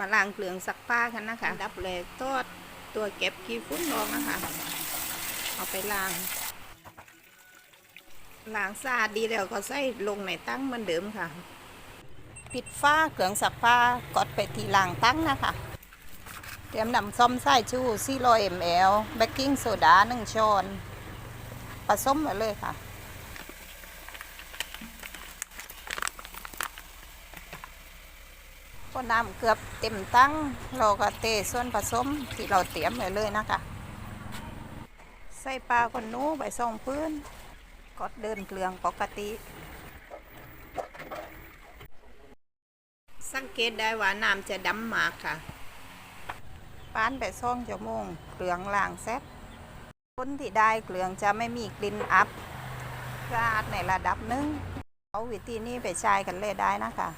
มาล้างเกลืองซักผ้ากันนะคะ ดับแรกทอดตัวเก็บขี้ฝุ่นออกนะคะ เอาไปล้างล้างสะอาดดีแล้วก็ใส่ลงในตั้งเหมือนเดิมค่ะ ปิดฝ้าเกลืองซักผ้ากดไปที่ล้างตั้งนะคะเตรียมน้ำส้มสายชู400 ml เบกกิ้งโซดา1ช้อนผสมไปเลยค่ะ พอน้ำเกือบเต็มตั้ง เราก็เทส่วนผสมที่เราเตรียมไว้เลยนะคะ ใส่ปลาคนนู้ใบซองพื้นกดเดินเกลืองปกติ สังเกตได้ว่าน้ำจะดำมากค่ะปานไปซ่องชั่วโมงเกลืองล่างแซ่บคนที่ได้เกลืองจะไม่มีกลิ่นอับสะอาดในระดับหนึง เอาวิธีนี้ไปใช้กันเลยได้นะคะ